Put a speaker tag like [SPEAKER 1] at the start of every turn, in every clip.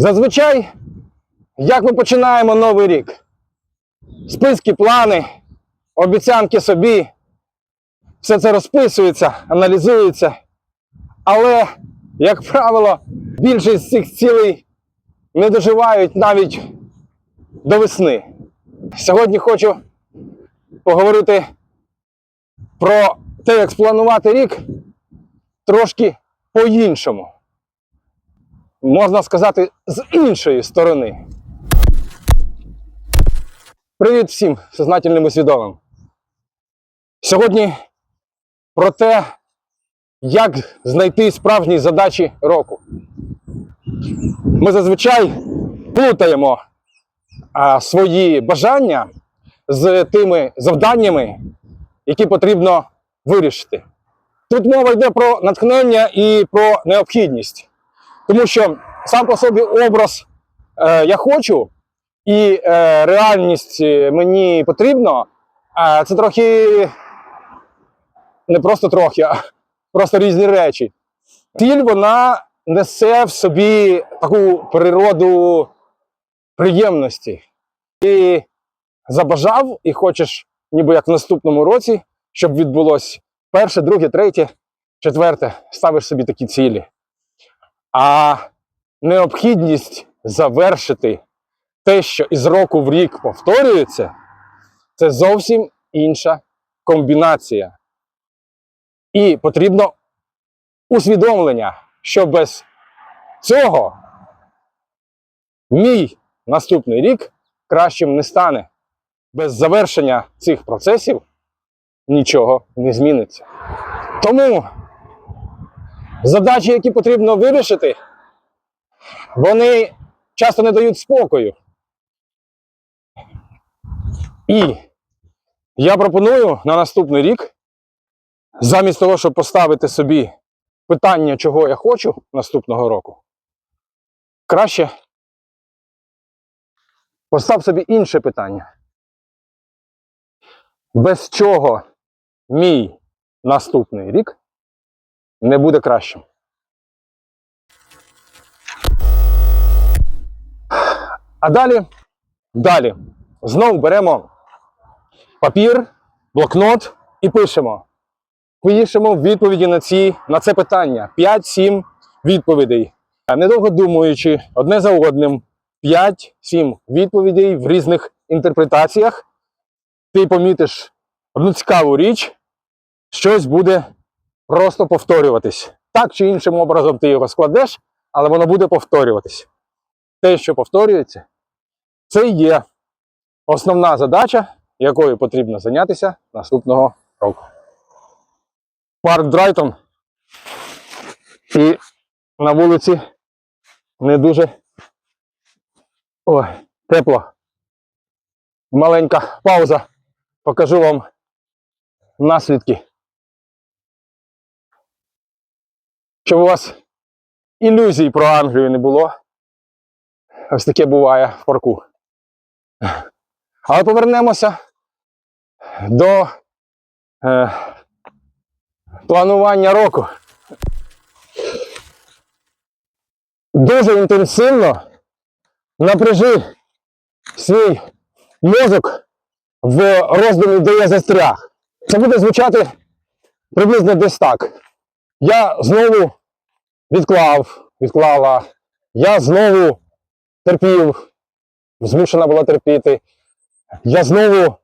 [SPEAKER 1] Зазвичай, як ми починаємо новий рік? Списки, плани, обіцянки собі. Все це розписується, аналізується. Але, як правило, більшість цих цілей не доживають навіть до весни. Сьогодні хочу поговорити про те, як спланувати рік трошки по-іншому. Можна сказати, з іншої сторони. Привіт всім сознательним і свідомим. Сьогодні про те, як знайти справжні задачі року. Ми зазвичай плутаємо а, свої бажання з тими завданнями, які потрібно вирішити. Тут мова йде про натхнення і про необхідність. Тому що сам по собі образ е, я хочу і е, реальність е, мені потрібно, е, це трохи не просто трохи, а просто різні речі. Ціль вона несе в собі таку природу приємності. Ти забажав і хочеш, ніби як в наступному році, щоб відбулось перше, друге, третє, четверте, ставиш собі такі цілі. А необхідність завершити те, що із року в рік повторюється, це зовсім інша комбінація. І потрібно усвідомлення, що без цього мій наступний рік кращим не стане. Без завершення цих процесів нічого не зміниться. Тому задачі, які потрібно вирішити, вони часто не дають спокою. І я пропоную на наступний рік, замість того, щоб поставити собі питання, чого я хочу наступного року, краще постав собі інше питання. Без чого мій наступний рік не буде кращим. А далі, далі, знову беремо папір, блокнот і пишемо. Пишемо відповіді на, ці, на це питання. 5-7 відповідей. Недовго думаючи одне за одним, 5-7 відповідей в різних інтерпретаціях. Ти помітиш одну цікаву річ, щось буде просто повторюватись. Так чи іншим образом ти його складеш, але воно буде повторюватись. Те, що повторюється, це є основна задача, якою потрібно зайнятися наступного року. Парк Драйтон. І на вулиці не дуже Ой, тепло. Маленька пауза. Покажу вам наслідки. Щоб у вас ілюзій про Англію не було. Ось таке буває в парку. Але повернемося до е, планування року. Дуже інтенсивно напряжи свій мозок в роздумі, де я застряг. Це буде звучати приблизно десь так. Я знову відклав, відклала. Я знову терпів, змушена була терпіти. Я знову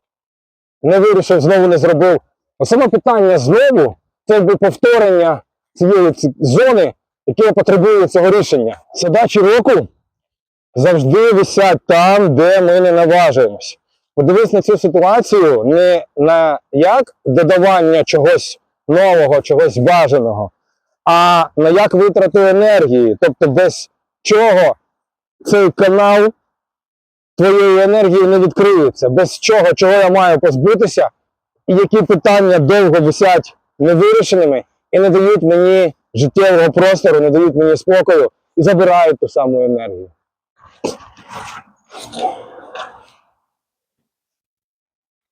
[SPEAKER 1] не вирішив, знову не зробив. Саме питання знову це якби повторення цієї зони, яке потребує цього рішення. Задачі року завжди висять там, де ми не наважуємось. Подивись на цю ситуацію не на як додавання чогось нового, чогось бажаного, а на як витрату енергії. Тобто, без чого цей канал твоєї енергії не відкриється, без чого, чого я маю позбутися, і які питання довго висять невирішеними і не дають мені життєвого простору, не дають мені спокою і забирають ту саму енергію.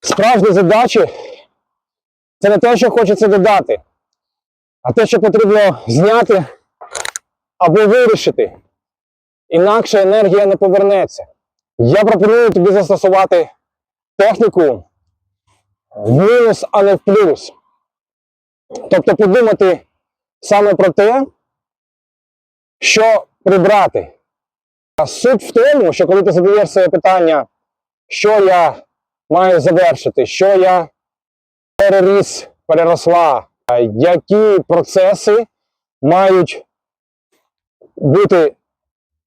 [SPEAKER 1] Справжні задачі це не те, що хочеться додати, а те, що потрібно зняти або вирішити. інакше енергія не повернеться. Я пропоную тобі застосувати техніку в мінус, а не в плюс. Тобто подумати саме про те, що прибрати. А суть в тому, що коли ти задаєш себе питання, що я маю завершити, що я переріс, переросла, які процеси мають бути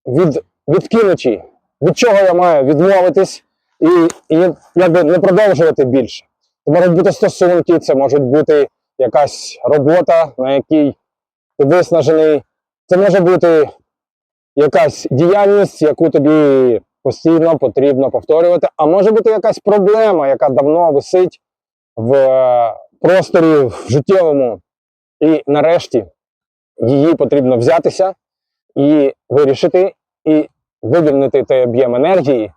[SPEAKER 1] від, відкинуті, від чого я маю відмовитись і, і якби не продовжувати більше. Це можуть бути стосунки, це можуть бути якась робота, на якій ти виснажений. Це може бути якась діяльність, яку тобі постійно потрібно повторювати, а може бути якась проблема, яка давно висить в просторі життєвому, і нарешті її потрібно взятися і вирішити, і вивільнити той об'єм енергії,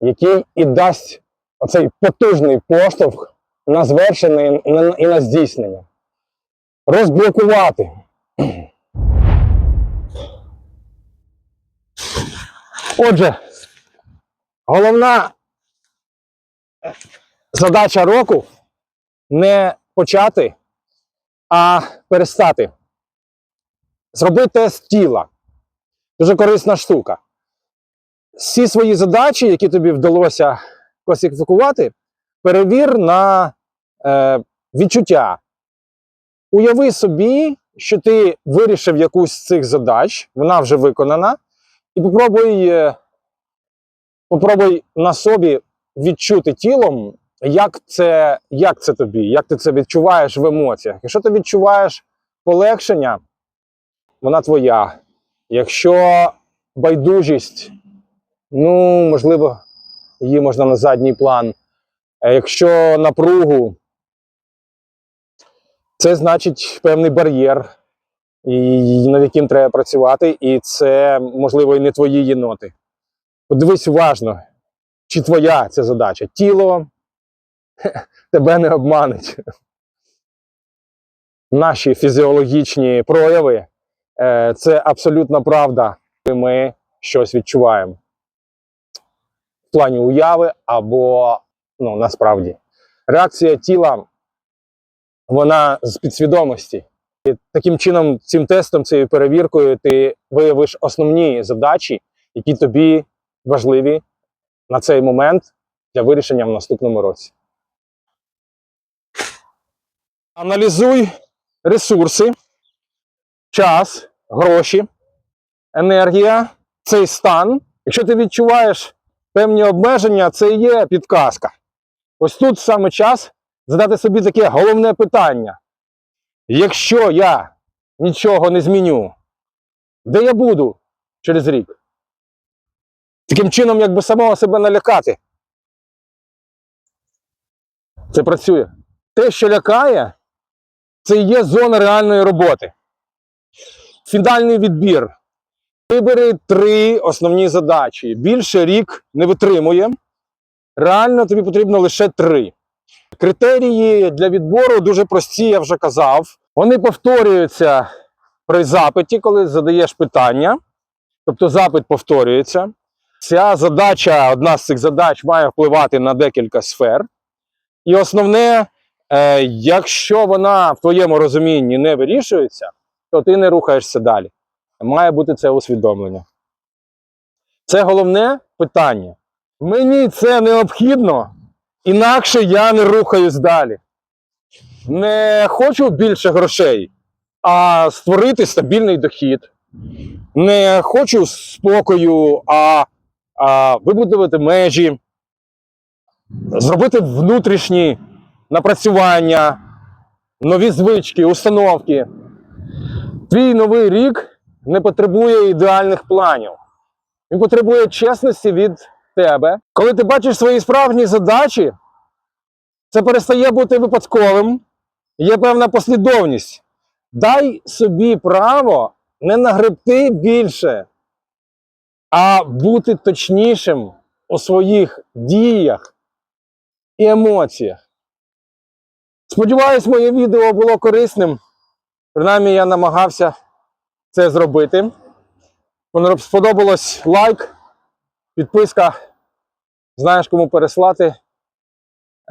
[SPEAKER 1] який і дасть оцей потужний поштовх на звершення і на здійснення. Розблокувати. Отже, головна задача року не почати, а перестати. Зроби тест тіла. Дуже корисна штука. Всі свої задачі, які тобі вдалося класифікувати, перевір на е, відчуття. Уяви собі, що ти вирішив якусь з цих задач, вона вже виконана, і попробуй, е, попробуй на собі відчути тілом, як це, як це тобі, як ти це відчуваєш в емоціях. Якщо ти відчуваєш полегшення, вона твоя. Якщо байдужість, ну, можливо, її можна на задній план. Якщо напругу, це значить певний бар'єр, над яким треба працювати, і це, можливо, і не твої єноти. Подивись уважно, чи твоя ця задача. Тіло тебе не обманить. Наші фізіологічні прояви е, це абсолютна правда, коли ми щось відчуваємо в плані уяви або ну, насправді. Реакція тіла, вона з підсвідомості. І таким чином, цим тестом, цією перевіркою, ти виявиш основні задачі, які тобі важливі на цей момент для вирішення в наступному році. Аналізуй ресурси, час, гроші, енергія, цей стан. Якщо ти відчуваєш певні обмеження, це і є підказка. Ось тут саме час задати собі таке головне питання. Якщо я нічого не зміню, де я буду через рік? Таким чином, якби самого себе налякати. Це працює. Те, що лякає, це є зона реальної роботи. Фінальний відбір. Вибери три основні задачі. Більше рік не витримує. Реально тобі потрібно лише три. Критерії для відбору дуже прості, я вже казав. Вони повторюються при запиті, коли задаєш питання. Тобто запит повторюється. Ця задача, одна з цих задач, має впливати на декілька сфер. І основне, е, якщо вона в твоєму розумінні не вирішується, то ти не рухаєшся далі. Має бути це усвідомлення. Це головне питання. Мені це необхідно, інакше я не рухаюсь далі. Не хочу більше грошей, а створити стабільний дохід. Не хочу спокою, а, а вибудувати межі, зробити внутрішні напрацювання, нові звички, установки. Твій новий рік не потребує ідеальних планів. Він потребує чесності від тебе. Коли ти бачиш свої справжні задачі, це перестає бути випадковим. Є певна послідовність. Дай собі право не нагребти більше, а бути точнішим у своїх діях і емоціях. Сподіваюсь, моє відео було корисним. Принаймні, я намагався це зробити. Воно сподобалось лайк, підписка. Знаєш, кому переслати.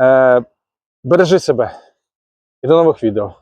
[SPEAKER 1] Е, бережи себе. І до нових відео.